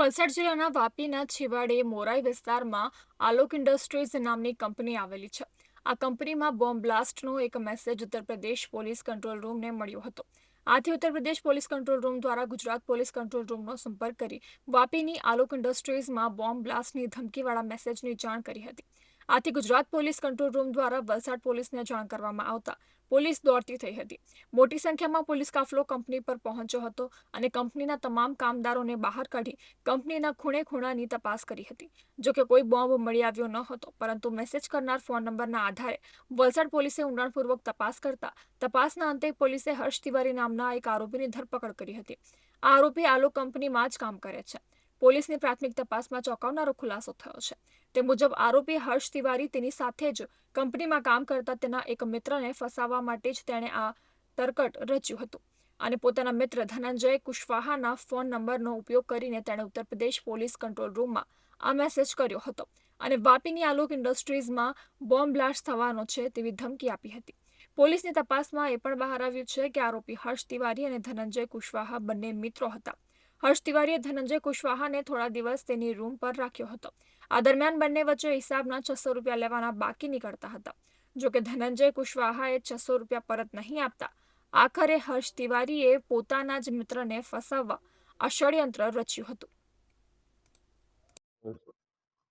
વલસાડ જિલ્લાના વાપીના છેવાડે મોરાઈ વિસ્તારમાં આલોક ઇન્ડસ્ટ્રીઝ નામની કંપની આવેલી છે. આ કંપનીમાં બોમ્બ બ્લાસ્ટનો એક message Uttar Pradesh police control રૂમને મળ્યો હતો. આથી Uttar Pradesh police control room દ્વારા ગુજરાત પોલીસ કંટ્રોલ રૂમનો સંપર્ક કરી વાપીની આલોક ઇન્ડસ્ટ્રીઝમાં બોમ્બ બ્લાસ્ટની ધમકીવાળા મેસેજની જાણ કરી હતી. આથી ગુજરાત પોલીસ કંટ્રોલ રૂમ દ્વારા વલસાડ પોલીસને જાણ કરવામાં આવતા પોલીસ દોડતી થઈ હતી. મોટી સંખ્યામાં પોલીસ કાફલો કંપની પર પહોંચ્યો હતો અને કંપનીના તમામ કામદારોને બહાર કાઢી કંપનીના ખૂણે ખૂણાની તપાસ કરી હતી. જો કે કોઈ બોમ્બ મળી આવ્યો ન હતો, પરંતુ મેસેજ કરનાર ફોન નંબરના આધારે વલસાડ પોલીસે ઊંડાણપૂર્વક તપાસ કરતા તપાસના અંતે પોલીસે હર્ષ તિવારી નામના એક આરોપીની ધરપકડ કરી હતી. આ આરોપી આલોક કંપનીમાં જ કામ કરે છે. પોલીસની પ્રાથમિક તપાસમાં ચોંકાવનારો ખુલાસો થયો છે. તે મુજબ આરોપી હર્ષ તિવારી તેની સાથે જ કંપનીમાં કામ કરતા તેના એક મિત્રને ફસાવવા માટે જ તેણે આ તરકટ રચ્યું હતું. અને પોતાના મિત્ર ધનંજય કુશવાહાના ફોન નંબરનો ઉપયોગ કરીને તેણે ઉત્તર પ્રદેશ પોલીસ કંટ્રોલ રૂમમાં આ મેસેજ કર્યો હતો અને વાપીની આલોક ઇન્ડસ્ટ્રીઝમાં બોમ્બ બ્લાસ્ટ થવાનો છે તેવી ધમકી આપી હતી. પોલીસની તપાસમાં એ પણ બહાર આવ્યું છે કે આરોપી હર્ષ તિવારી અને ધનંજય કુશવાહા બંને મિત્રો હતા. હર્ષ તિવારીએ ધનંજય કુશવાહાને થોડા દિવસ તેની રૂમ પર રાખ્યો હતો. આ દરમિયાન બંને વચ્ચે હિસાબના છસો રૂપિયા લેવાના બાકી નીકળતા હતા. જો કે ધનંજય કુશવાહાએ છસો રૂપિયા પરત નહીં આપતા, આખરે હર્ષ તિવારીએ પોતાના જ મિત્રને ફસાવવા આ ષડયંત્ર રચ્યું હતું.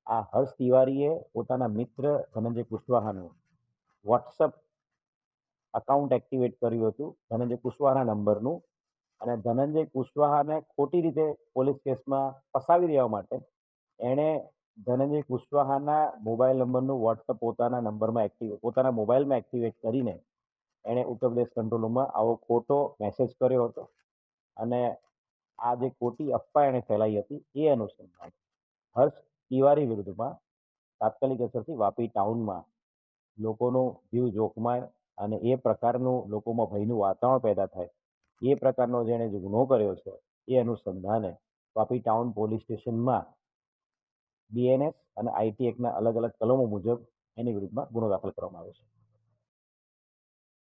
આ હર્ષ તિવારીએ પોતાના મિત્ર ધનંજય કુશવાહાનું વોટ્સઅપ અકાઉન્ટ એક્ટિવેટ કર્યું હતું. ધનંજય કુશવાહા નંબરનું અને ધનંજય કુશવાહાને ખોટી રીતે પોલીસ કેસમાં ફસાવી દેવા માટે એણે ધનંજય કુશવાહાના મોબાઈલ નંબરનું વોટ્સઅપ પોતાના નંબરમાં એક્ટિવ પોતાના મોબાઈલમાં એક્ટિવેટ કરીને એણે ઉત્તર પ્રદેશ કંટ્રોલ રૂમમાં આવો ખોટો મેસેજ કર્યો હતો. અને આ જે ખોટી અફવા એણે ફેલાઈ હતી એ અનુસંધાન હર્ષ તિવારી વિરુદ્ધમાં તાત્કાલિક અસરથી વાપી ટાઉનમાં લોકોનો જીવ જોખમાય અને એ પ્રકારનું લોકોમાં ભયનું વાતાવરણ પેદા થાય એ પ્રકારનો જેણે ગુનો કર્યો છે, એ અનુસંધાને. વાપી ટાઉન પોલીસ સ્ટેશનમાં બીએનએસ અને આઈટી એક્ટના અલગ અલગ કલમો મુજબ એની વિરુદ્ધમાં ગુનો દાખલ કરવામાં આવ્યો છે.